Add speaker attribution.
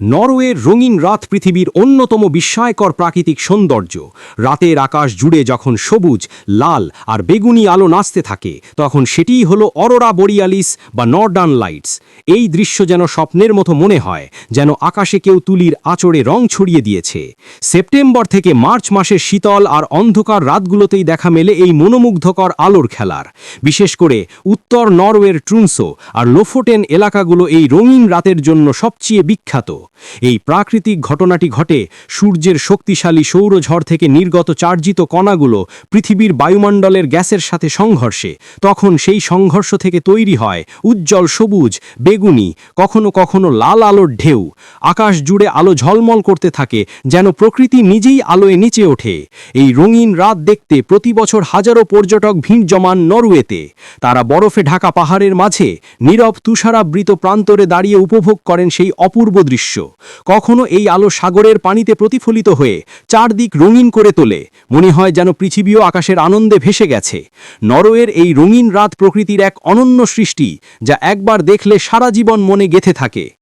Speaker 1: নরওয়ের রঙিন রাত পৃথিবীর অন্যতম বিস্ময়কর প্রাকৃতিক সৌন্দর্য। রাতের আকাশ জুড়ে যখন সবুজ, লাল আর বেগুনি আলো নাচতে থাকে, তখন সেটিই হলো অরোরা বরিয়ালিস বা নর্ডার্ন লাইটস। এই দৃশ্য যেন স্বপ্নের মতো মনে হয়, যেন আকাশে কেউ তুলির আচড়ে রং ছড়িয়ে দিয়েছে। সেপ্টেম্বর থেকে মার্চ মাসের শীতল আর অন্ধকার রাতগুলোতেই দেখা মেলে এই মনোমুগ্ধকর আলোর খেলার। বিশেষ করে উত্তর নরওয়ের ট্রুনসো আর লোফোটেন এলাকাগুলো এই রঙিন রাতের জন্য সবচেয়ে বিখ্যাত। এই প্রাকৃতিক ঘটনাটি ঘটে সূর্যের শক্তিশালী সৌরঝড় থেকে নির্গত চার্জিত কণাগুলো পৃথিবীর বায়ুমণ্ডলের গ্যাসের সাথে সংঘর্ষে। তখন সেই সংঘর্ষ থেকে তৈরি হয় উজ্জ্বল সবুজ, বেগুনি, কখনো কখনো লাল আলোর ঢেউ। আকাশ জুড়ে আলো ঝলমল করতে থাকে যেন প্রকৃতি নিজেই আলোয় নিচে ওঠে। এই রঙিন রাত দেখতে প্রতি বছর হাজারো পর্যটক ভিড় জমান নরওয়েতে। তারা বরফে ঢাকা পাহাড়ের মাঝে, নীরব তুষারাবৃত প্রান্তরে দাঁড়িয়ে উপভোগ করেন সেই অপূর্ব দৃশ্য। কখনো এই আলো সাগরের পানিতে প্রতিফলিত হয়ে চারদিক রঙিন করে তোলে। মনে হয় যেন পৃথিবীও আকাশের আনন্দে ভেসে গেছে। নরওয়ের এই রঙিন রাত প্রকৃতির এক অনন্য সৃষ্টি, যা একবার দেখলে সারা জীবন মনে গেথে থাকে।